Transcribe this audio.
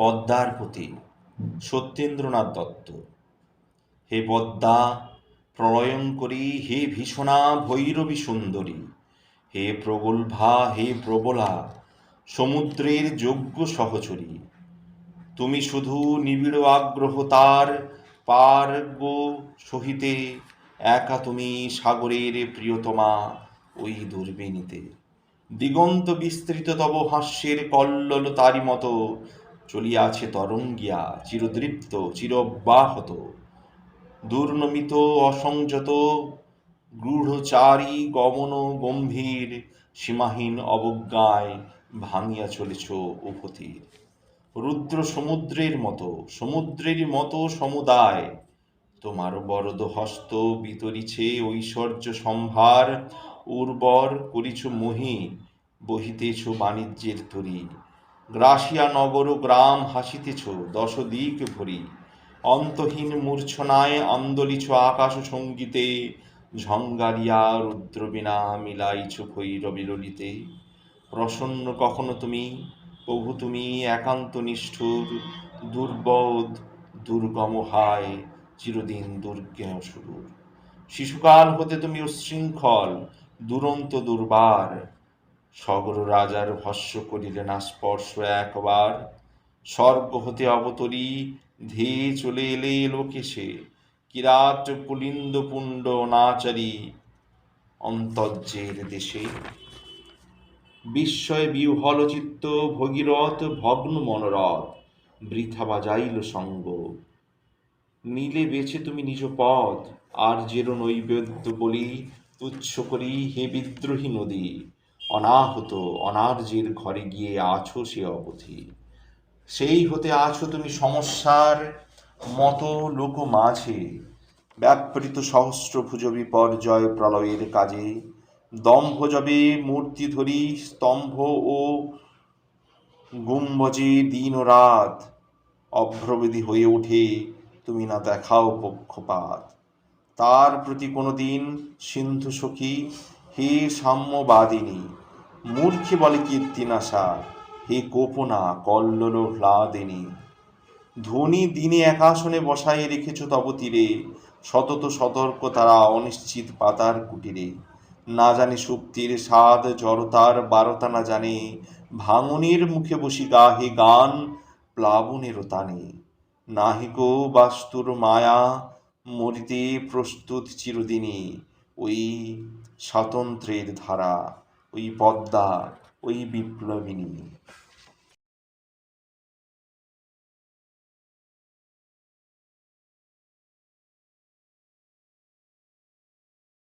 পদ্মার প্রতি সত্যেন্দ্রনাথ দত্ত। হে পদ্মা প্রলয়ঙ্করী হে ভীষণা, ভৈরবী সুন্দরী। হে প্রগল্ভা হে প্রবলা, সমুদ্রের যোগ্য সহচরী। তুমি শুধু নিবিড় আগ্রহ তার পার সহিতে, একা তুমি সাগরের প্রিয়তমা ওই দুর্বিনীতে দিগন্ত বিস্তৃত তব হাস্যের কল্লোল তারি মতো চলিয়াছে তরঙ্গিয়া, চিরদৃপ্ত, চিরব্যাহত, দুর্নমিত, অসংযত, গূঢ়চারী, গমন গম্ভীর, সীমাহীন অবজ্ঞায় ভাঙিয়া চলেছ উপতীর। রুদ্র সমুদ্রের মতো সমুদ্রের মতো সমুদায়, তোমার বরদ হস্ত বিতরিছে ঐশ্বর্য সম্ভার, উর্বর করিছ মহি, বহিতেছ বাণিজ্যের তরী। গ্রাসিয়া নগর গ্রাম হাসিতেছ দশ দিক ভরি। অন্তহীন মূর্ছনায় আন্দোলিছ আকাশ সঙ্গীতে, ঝঙ্গারিয়া রুদ্রবীণা মিলাইছ ভৈরবী ললিতে প্রসন্ন কখনো তুমি? প্রভু তুমি একান্ত নিষ্ঠুর, দুর্বোধ, দুর্গম হায়, চিরদিন দুর্গেহ সুদূর শিশুকাল হতে তুমি উচ্ছৃঙ্খল দুরন্ত দুর্বার। সগর রাজার ভস্য করিলে না স্পর্শ একবার। স্বর্গ হতে অবতরী, ধেয়ে চলে এলে লোকেশে কিরাট পুলিন্দ পুণ্ড নাচারী অন্তর্যের দেশে। বিস্ময় বিহ্বল চিত্ত ভগীরথ ভগ্ন মনোরথ, বৃথা বাজাইল সঙ্গ। নীলে বেছে তুমি নিজ পথ, আর জের নৈবেদ্য বলি, তুচ্ছ করি হে বিদ্রোহী নদী। অনাহত, অনার্যের ঘরে গিয়ে আছো সে অবধি। সেই হতে আছো তুমি সমস্যার মতো লোক মাঝে। ব্যাপৃত সহস্রভুজ বিপর্যয় প্রলয়ের কাজে। দম্ভ যবে মূর্তি ধরি, স্তম্ভ ও গুম্বজে দিন ও রাত। অভ্রবেদী হয়ে ওঠে, তুমি না দেখাও পক্ষপাত। তার প্রতি কোনো দিন সিন্ধু সখী, হে সাম্যবাদিনী মূর্খে বলে কীর্তিনাশা হে গোপনা কল্লোল হ্লাদিনী, ধনী দিনে একাসনে বসায় রেখেছ তব তীরে, সতত সতর্ক তারা অনিশ্চিত পাতার কুটিরে। না জানে সুপ্তির স্বাদ, জড়তার বারতা না জানে, ভাঙনের মুখে বসি গাহে গান, প্লাবনের তানে নাহিক বাস্তুর মায়া, মরিতে প্রস্তুত চিরদিনই ওই স্বাতন্ত্রের ধারা। ওই পদ্মা ওই বিপ্লবিনী।